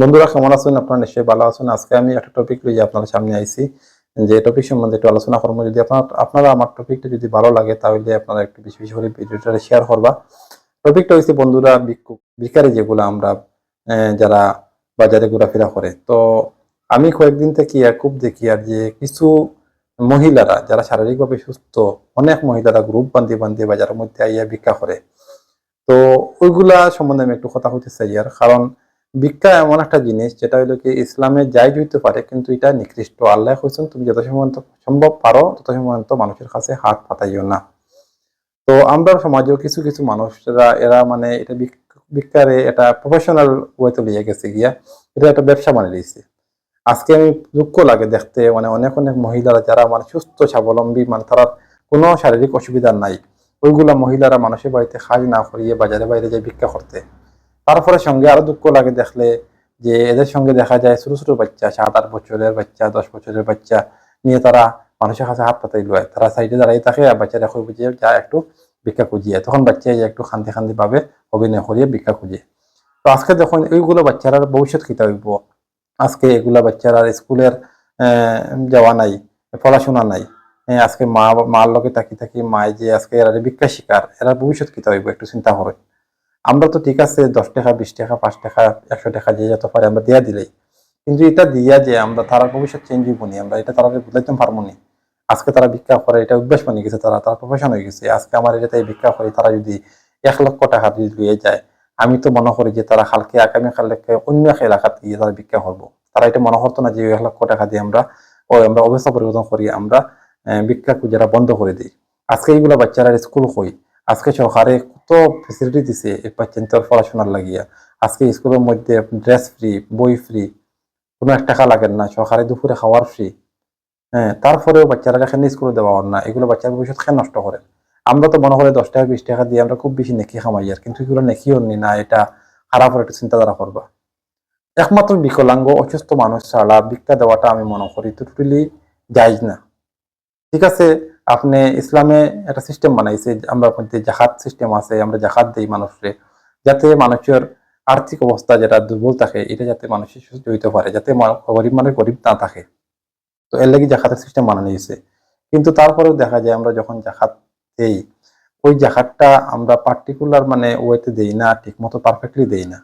বন্ধুরা, কেমন আছেন? আপনারা নিশ্চয়ই ভালো আছেন। আজকে আমি একটা টপিক লইয়ে আপনার সামনে আইছি। যে টপিক সম্বন্ধে একটু আলোচনা করব। যদি আপনার, আপনারা আমার টপিকটা যদি ভালো লাগে, তাহলে আপনারা একটু বেশি বেশি করে ভিডিওটা শেয়ার করবা। টপিকটা হচ্ছে বন্ধুরা ভিকারি যেগুলো আমরা যারা বাজারে ঘোরাফেরা করে। তো আমি কয়েকদিন থেকে খুব দেখি আর যে কিছু মহিলারা, যারা শারীরিকভাবে সুস্থ, অনেক মহিলারা গ্রুপ বান্ধি বান্ধি বাজারের মধ্যে আইয়া ভিক্ষা করে। তো ওইগুলা সম্বন্ধে আমি একটু কথা হইতে চাই আর। কারণ ভিক্ষা এমন একটা জিনিস, যেটা হইল কি ইসলামে যাই হইতে পারে, কিন্তু এটা নিকৃষ্ট। আল্লাহ কইছেন তুমি যত সময় সম্ভব পারো তত সময় মানুষের কাছে হাত পাতাইও না। তো আমরা সমাজেও কিছু কিছু মানুষরা, এরা মানে এটা ভিক- ভিক্ষারে এটা প্রফেশনাল ওয়েতে লিয়ে গেছে গিয়া, এটা একটা ব্যবসা মানে দিয়েছে। আজকে আমি দুঃখ লাগে দেখতে মানে অনেক অনেক মহিলারা যারা মানে সুস্থ, স্বাবলম্বী মানে তারা কোনো শারীরিক অসুবিধা নাই, ওইগুলা মহিলারা মানুষের বাড়িতে কাজ না করিয়ে বাজারে বাইরে যায় ভিক্ষা করতে। তারপরে সঙ্গে আরও দুঃখ লাগে দেখলে যে এদের সঙ্গে দেখা যায় ছোট ছোট বাচ্চা, সাত, আট বছরের বাচ্চা, দশ বছরের বাচ্চা নিয়ে তারা মানুষের কাছে হাত পাতাই লয় তারা সাইডে দাঁড়িয়ে থাকে আর বাচ্চারা কই বুঝিয়ে যা একটু ভিক্ষা খুঁজিয়ে। তখন বাচ্চা এই একটু খান্তি খান্তি ভাবে অভিনয় করিয়ে ভিক্ষা খুঁজে। তো আজকে দেখুন, এইগুলো বাচ্চারা ভবিষ্যৎ কিতা হইব? আজকে এগুলা বাচ্চারা স্কুলের যাওয়া নাই, পড়াশোনা নাই। আজকে মা, মার লগে থাকি থাকি মায় যে আজকে এরা যে ভিক্ষা শিকার, এরা ভবিষ্যৎ কিতা হইব একটু চিন্তা করে। আমরা তো ঠিক আছে, দশ টাকা, বিশ টাকা, পাঁচ টাকা, একশো টাকা যে যত পারে আমরা দিয়া দিলেই। কিন্তু এটা দিয়া যে আমরা তারা ভবিষ্যৎ চেঞ্জ হইব নি, আমরা এটা তারা বুঝাইতে পারব নি, আজকে তারা ভিক্ষা করে, এটা অভ্যাস বানিয়ে গেছে তারা তারা প্রফেশন হয়ে গেছে। আজকে আমার এটাতে ভিক্ষা করে তারা যদি এক লক্ষ টাকা যদি লইয়ে যায়, আমি তো মনে করি যে তারা কালকে, আগামী কালকে অন্য এক এলাকাতে গিয়ে তারা ভিক্ষা করব। তারা এটা মনে করতো না যে এক লক্ষ টাকা দিয়ে আমরা, ও আমরা অবস্থা পরিবর্তন করি, আমরা ভিক্ষা খুঁজারা বন্ধ করে দিই। আজকে এইগুলা বাচ্চারা স্কুল কই? আজকে সরকারে ফেসিলিটি দিছে এই বাচ্চাদের পড়াশোনার লাগিয়া? আজকে স্কুলের মধ্যে ড্রেস ফ্রি বই ফ্রি কোনো এক টাকা লাগে না, সকালে দুপুরে খাওয়ার ফ্রি হ্যাঁ তারপরেও বাচ্চারা এখানে স্কুলে দেওয়া না? এগুলো বাচ্চার ভবিষ্যৎ খেয়ে নষ্ট করে? আমরা তো মনে করি দশ টাকা, বিশ টাকা দিয়ে আমরা খুব বেশি নেকি খামাই আর, কিন্তু এগুলো নেকি হননি না এটা খারাপ একটা চিন্তাধারা করবা। একমাত্র বিকলাঙ্গ, অসুস্থ মানুষ ছাড়া ভিক্ষা দেওয়াটা আমি মনে করি টোটালি যাইজ না। ঠিক আছে, আপনি ইসলামে একটা সিস্টেম বানাইছে, আমরা জাকাত সিস্টেম আছে, আমরা জাকাত দেই মানুষরে, যাতে মানুষের আর্থিক অবস্থা যেটা দুর্বল থাকে, এটা যাতে মানুষের সুস্থ হইতে পারে, যাতে গরিব মানুষ গরিব না থাকে। তো এর লাগি জাকাতের সিস্টেম বানানো হয়েছে কিন্তু তারপরেও দেখা যায় আমরা যখন জাকাত দেই, ওই জাকাতটা আমরা পার্টিকুলার মানে ওয়েতে দেই না ঠিক মতো পারফেক্টলি দেই না।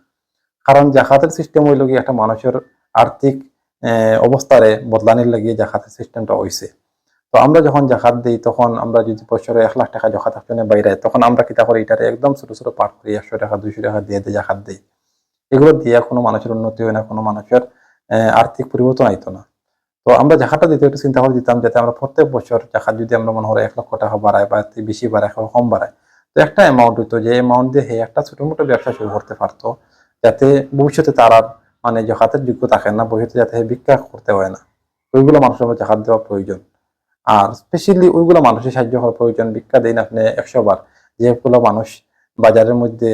কারণ জাকাতের সিস্টেম হইল কি একটা মানুষের আর্থিক অবস্থারে বদলানির লাগিয়ে জাকাতের সিস্টেমটা হইছে। তো আমরা যখন জাকাত দিই, তখন আমরা যদি বছরে এক লাখ টাকা জাকাত একজনে বাইরে, তখন আমরা কিতা করি? এটারে একদম ছোট ছোট পাঠ করি, একশো টাকা, দুইশো টাকা দিয়ে দিয়ে জাকাত দিই। এগুলো দিয়ে কোনো মানুষের উন্নতি হয় না, কোনো মানুষের আর্থিক পরিবর্তন আইতো না। তো আমরা জাকাতটা দিতে একটু চিন্তা করে দিতাম যাতে আমরা প্রত্যেক বছর জাকাত যদি আমরা মনে হয় এক লক্ষ টাকা বাড়ায় বা বেশি বাড়ায় কম বাড়ায়, তো একটা অ্যামাউন্ট হইতো যে অ্যামাউন্ট দিয়ে একটা ছোট মোটো ব্যবসা শুরু করতে পারতো, যাতে ভবিষ্যতে তার মানে জাকাতের যোগ্য থাকে না, ভবিষ্যতে যাতে ভিক্ষা করতে হয় না। ওইগুলো মানুষের জাকাত দেওয়া প্রয়োজন। আর স্পেশালি ওইগুলো মানুষের সাহায্য হওয়ার প্রয়োজন। ভিক্ষা দিন আপনি একশো বার যেগুলো মানুষ বাজারের মধ্যে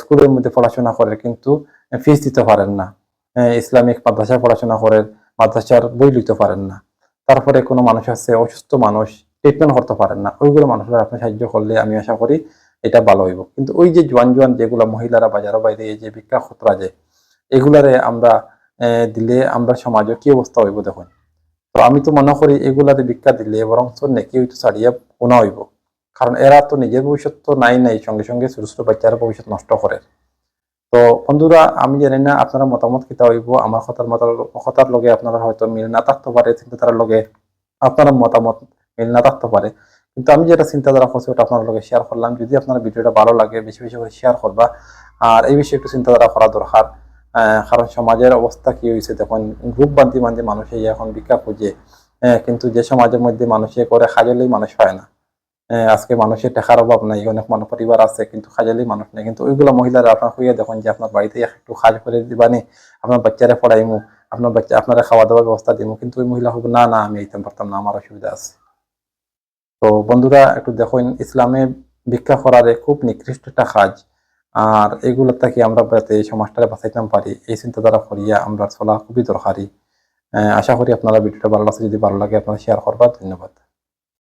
স্কুলের মধ্যে পড়াশোনা করে কিন্তু ফিস দিতে পারেন না। ইসলামিক মাদ্রাসায় পড়াশোনা করে, মাদ্রাসার বই লিখতে পারেন না। তারপরে কোনো মানুষ আছে, অসুস্থ মানুষ ট্রিটমেন্ট করতে পারেন না। ওইগুলো মানুষরা আপনি সাহায্য করলে আমি আশা করি এটা ভালো হইব। কিন্তু ওই যে জোয়ান জোয়ান যেগুলো মহিলারা বাজারের বাইরে যে ভিক্ষা খতরা যে, এগুলারে আমরা দিলে আমরা সমাজে কি অবস্থা হইব দেখুন। তো আমি তো মনে করি এগুলাতে ভিক্ষা দিলে বরং তো নেকি হইতো ছাড়িয়ে কোনা হইব। কারণ এরা তো নিজের ভবিষ্যৎ তো নাই নাই, সঙ্গে সঙ্গে ছোট ছোট বাচ্চারা ভবিষ্যৎ নষ্ট করে। তো বন্ধুরা, আমি জানি না আপনারা মতামত কিতা হইব, আমার কথার মত কথার লগে আপনারা হয়তো মিল না থাকতে পারে, চিন্তাধারার লগে আপনারা মতামত মিল না থাকতে পারে। কিন্তু আমি যেটা চিন্তাধারা করছি, ওটা আপনার লগে শেয়ার করলাম। যদি আপনার ভিডিওটা ভালো লাগে, বেশি বেশি করে শেয়ার করবা। আর এই বিষয়ে একটু চিন্তাধারা করা দরকার। কারণ সমাজের অবস্থা কি হয়েছে? দেখুন গ্রুপ বান্ধি বান্ধি মানুষে এখন ভিক্ষা খুঁজে কিন্তু যে সমাজের মধ্যে মানুষে করে খাজালেই মানুষ হয় না। আজকে মানুষের টাকার অভাব নাই, অনেক মানুষ পরিবার আছে, কিন্তু খাজালেই মানুষ নেই। কিন্তু ওইগুলো মহিলারা আপনার হইয়া দেখুন যে আপনার বাড়িতে একটু খাজ করে দিবানি, আপনার বাচ্চারা পড়াইমু, আপনার বাচ্চা আপনারা খাওয়া দাওয়ার ব্যবস্থা দিব কিন্তু ওই মহিলা হবে না না, আমি এইতে পারতাম না, আমার অসুবিধা আছে। তো বন্ধুরা, একটু দেখুন, ইসলামে ভিক্ষা করার খুব নিকৃষ্ট একটা কাজ। আর এগুলো থেকে আমরা যাতে এই সমাজটারে বাঁচাইতে পারি, এই চিন্তাধারা করিয়া আমরা চলা খুবই দরকারি। আশা করি আপনারা ভিডিওটা ভালো লাগছে। যদি ভালো লাগে আপনারা শেয়ার করবা। ধন্যবাদ।